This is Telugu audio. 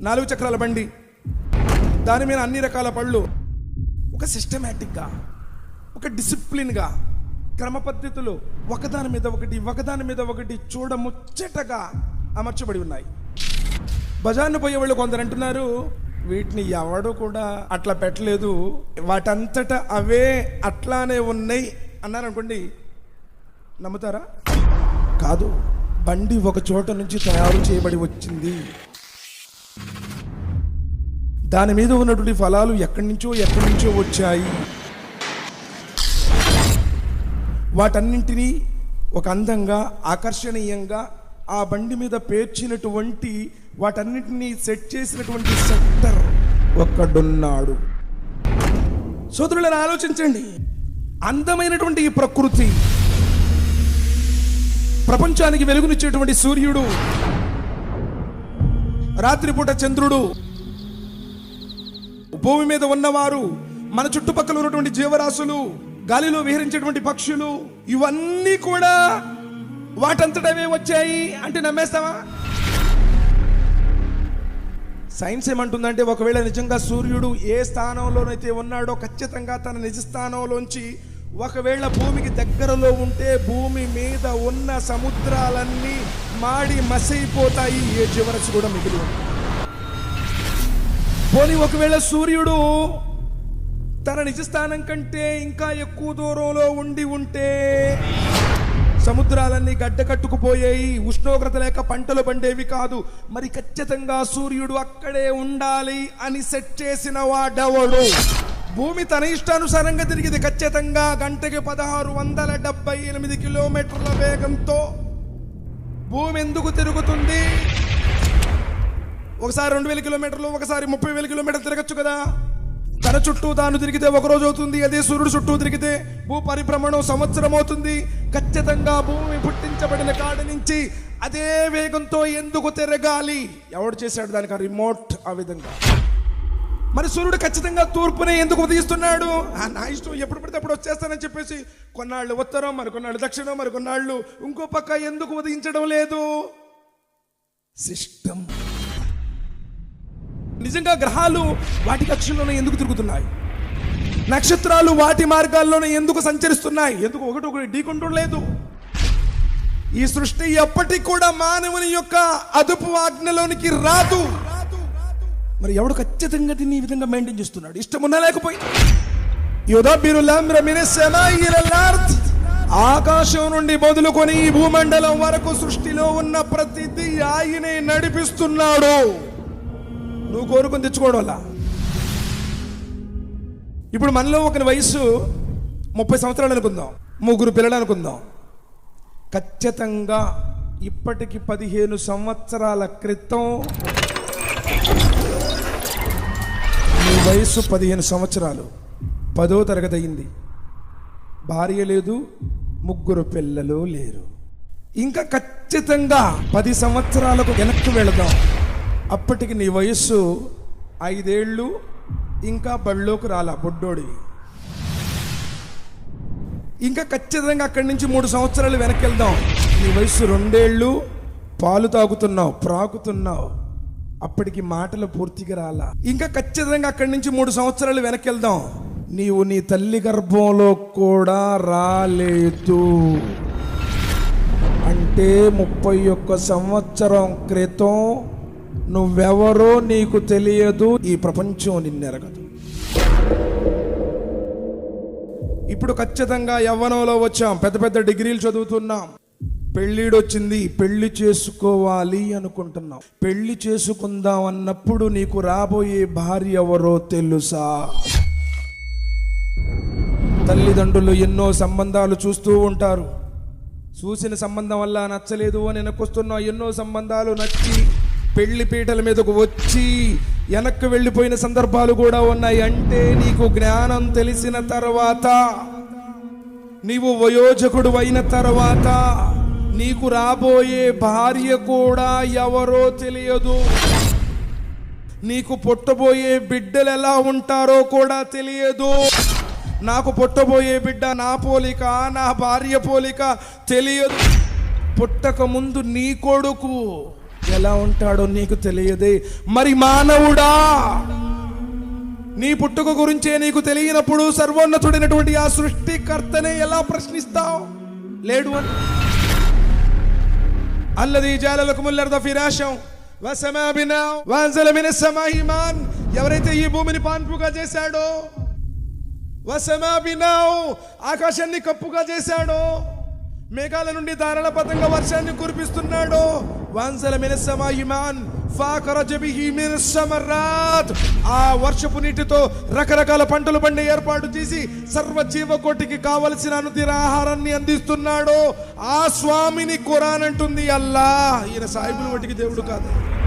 నాలుగు చక్రాల బండి. దాని మీద అన్ని రకాల పళ్ళు. ఒక సిస్టమేటిక్గా ఒక డిసిప్లిన్గా క్రమ పద్ధతులు ఒకదాని మీద ఒకటి ఒకదాని మీద ఒకటి చూడముచ్చటగా అమర్చబడి ఉన్నాయి. బజార్ను పోయే వాళ్ళు కొందరు అంటున్నారు వీటిని ఎవడు కూడా అట్లా పెట్టలేదు. వాటంతట అవే అట్లానే ఉన్నాయి. అన్నారు అనుకోండి నమ్ముతారా? కాదు బండి ఒక చోట నుంచి తయారు చేయబడి వచ్చింది. దాని మీద ఉన్నటువంటి ఫలాలు ఎక్కడి నుంచో ఎక్కడి నుంచో వచ్చాయి. వాటన్నింటినీ ఒక అందంగా ఆకర్షణీయంగా ఆ బండి మీద పేర్చినటువంటి వాటన్నింటినీ సెట్ చేసినటువంటి సెక్టర్ ఒక్కడున్నాడు. సోదరులను ఆలోచించండి. అందమైనటువంటి ఈ ప్రకృతి ప్రపంచానికి వెలుగునిచ్చేటువంటి సూర్యుడు రాత్రిపూట చంద్రుడు భూమి మీద ఉన్నవారు మన చుట్టుపక్కల ఉన్నటువంటి జీవరాశులు గాలిలో విహరించేటువంటి పక్షులు ఇవన్నీ కూడా వాటంతటవే వచ్చాయి అంటే నమ్మేస్తావా? సైన్స్ ఏమంటుందంటే ఒకవేళ నిజంగా సూర్యుడు ఏ స్థానంలోనైతే ఉన్నాడో ఖచ్చితంగా తన నిజ స్థానంలోంచి ఒకవేళ భూమికి దగ్గరలో ఉంటే భూమి మీద ఉన్న సముద్రాలన్నీ మాడి మసైపోతాయి ఏ జీవరసు కూడా మిగిలి పోనీ ఒకవేళ సూర్యుడు తన నిజ స్థానం కంటే ఇంకా ఎక్కువ దూరంలో ఉండి ఉంటే సముద్రాలన్నీ గడ్డ కట్టుకుపోయాయి ఉష్ణోగ్రత లేక పంటలు పండేవి కాదు. మరి ఖచ్చితంగా సూర్యుడు అక్కడే ఉండాలి అని సెట్ చేసిన వాడవడు? భూమి తన ఇష్టానుసారంగా తిరిగింది ఖచ్చితంగా గంటకి పదహారు వందల డెబ్బై ఎనిమిది కిలోమీటర్ల వేగంతో భూమి ఎందుకు తిరుగుతుంది? ఒకసారి రెండు వేల కిలోమీటర్లు ఒకసారి ముప్పై వేల కిలోమీటర్లు తిరగచ్చు కదా? తన చుట్టూ తాను తిరిగితే ఒక రోజు అవుతుంది అదే సూర్యుడు చుట్టూ తిరిగితే భూ పరిభ్రమణం సంవత్సరం అవుతుంది. ఖచ్చితంగా భూమి పుట్టించబడిన కాడి నుంచి అదే వేగంతో ఎందుకు తిరగాలి? ఎవడు చేశాడు దానికి ఆ రిమోట్ ఆ విధంగా? మరి సూర్యుడు ఖచ్చితంగా తూర్పునే ఎందుకు ఉదయిస్తున్నాడు? ఆ, నా ఇష్టం ఎప్పుడు పడితే అప్పుడు వచ్చేస్తానని చెప్పేసి కొన్నాళ్ళు ఉత్తరం మరి కొన్నాళ్ళు దక్షిణం మరి కొన్నాళ్ళు ఇంకో పక్క ఎందుకు ఉదయించడం లేదు? సిస్టమ్. నిజంగా గ్రహాలు వాటి కక్షల్లోనే ఎందుకు తిరుగుతున్నాయి? నక్షత్రాలు వాటి మార్గాల్లోనే ఎందుకు సంచరిస్తున్నాయి? ఎందుకు ఒకటి ఒకటి ఢీకొంటూ లేదు? ఈ సృష్టి ఎప్పటికి కూడా మానవుని యొక్క అదుపు ఆజ్ఞలోనికి రాదు. మరి ఎవడు ఖచ్చితంగా దీన్ని ఈ విధంగా మెయింటైన్ చేస్తున్నాడు? ఇష్టం ఉన్నా లేకపోయి ఆకాశం నుండి మొదలుకొని ఈ భూమండలం వరకు సృష్టిలో ఉన్న ప్రతిదీ ఆయనే నడిపిస్తున్నాడు. నువ్వు కోరుకొని తెచ్చుకోవడం వల్ల. ఇప్పుడు మనలో ఒక వయసు ముప్పై సంవత్సరాలు అనుకుందాం ముగ్గురు పిల్లలు అనుకుందాం. ఖచ్చితంగా ఇప్పటికి పదిహేను సంవత్సరాల క్రితం నీ వయసు పదిహేను సంవత్సరాలు పదో తరగతి అయింది. భార్య లేదు ముగ్గురు పిల్లలు లేరు. ఇంకా ఖచ్చితంగా పది సంవత్సరాలకు వెనక్కి వెళదాం. అప్పటికి నీ వయస్సు ఐదేళ్ళు ఇంకా బడిలోకి రాలా బొడ్డోడి? ఇంకా ఖచ్చితంగా అక్కడి నుంచి మూడు సంవత్సరాలు వెనక్కి వెళ్దాం నీ వయసు రెండేళ్ళు పాలు తాగుతున్నావు ప్రాకుతున్నావు అప్పటికి మాటలు పూర్తిగా రాలా. ఇంకా ఖచ్చితంగా అక్కడి నుంచి మూడు సంవత్సరాలు వెనక్కి వెళ్దాం నీవు నీ తల్లి గర్భంలో కూడా రాలేదు. అంటే ముప్పై ఒక్క సంవత్సరం క్రితం నువ్వెవరో నీకు తెలియదు ఈ ప్రపంచం నిన్నెరగదు. ఇప్పుడు ఖచ్చితంగా యవ్వనంలో వచ్చాం. పెద్ద పెద్ద డిగ్రీలు చదువుతున్నాం. పెళ్ళిడొచ్చింది పెళ్ళి చేసుకోవాలి అనుకుంటున్నాం. పెళ్ళి చేసుకుందాం అన్నప్పుడు నీకు రాబోయే భార్య ఎవరో తెలుసా? తల్లిదండ్రులు ఎన్నో సంబంధాలు చూస్తూ ఉంటారు. చూసిన సంబంధం వల్ల నచ్చలేదు అని వెనకొస్తున్న ఎన్నో సంబంధాలు నచ్చి పెళ్ళి పీటల మీదకు వచ్చి వెనక్కి వెళ్ళిపోయిన సందర్భాలు కూడా ఉన్నాయి. అంటే నీకు జ్ఞానం తెలిసిన తర్వాత నీవు వయోజకుడు అయిన తర్వాత నీకు రాబోయే భార్య కూడా ఎవరో తెలియదు. నీకు పుట్టబోయే బిడ్డలు ఎలా ఉంటారో కూడా తెలియదు. నాకు పుట్టబోయే బిడ్డ నా పోలిక నా భార్య పోలిక తెలియదు. పుట్టక ముందు నీ కొడుకు ఎలా ఉంటాడో నీకు తెలియదే. మరి మానవుడా నీ పుట్టుక గురించే నీకు తెలియనప్పుడు సర్వోన్నతుడైనటువంటి ఆ సృష్టికర్తనే ఎలా ప్రశ్నిస్తావు? లేడు అని. అల్లది జాలలకు ముల్లర్ద ఫిరాశం. వసమా సమాహిమాన్. ఎవరైతే ఈ భూమిని పాన్పుగా చేశాడో వసమాబినావు ఆకాశాన్ని కప్పుగా చేశాడో మేఘాల నుండి ధారణ పతంగా వర్షాన్ని కురిపిస్తున్నాడో వాంసల మినసమాహిమాన్ ఫాకరజ బిహి మిన సమరాత్ ఆ వర్షపు నీటితో రకరకాల పంటలు పండే ఏర్పాటు చేసి సర్వ జీవకోటికి కావలసిన అనుదిన ఆహారాన్ని అందిస్తున్నాడు. ఆ స్వామిని కురాన్ అంటుంది అల్లా ఈయన సాయిబుల వాటికి దేవుడు కాదు.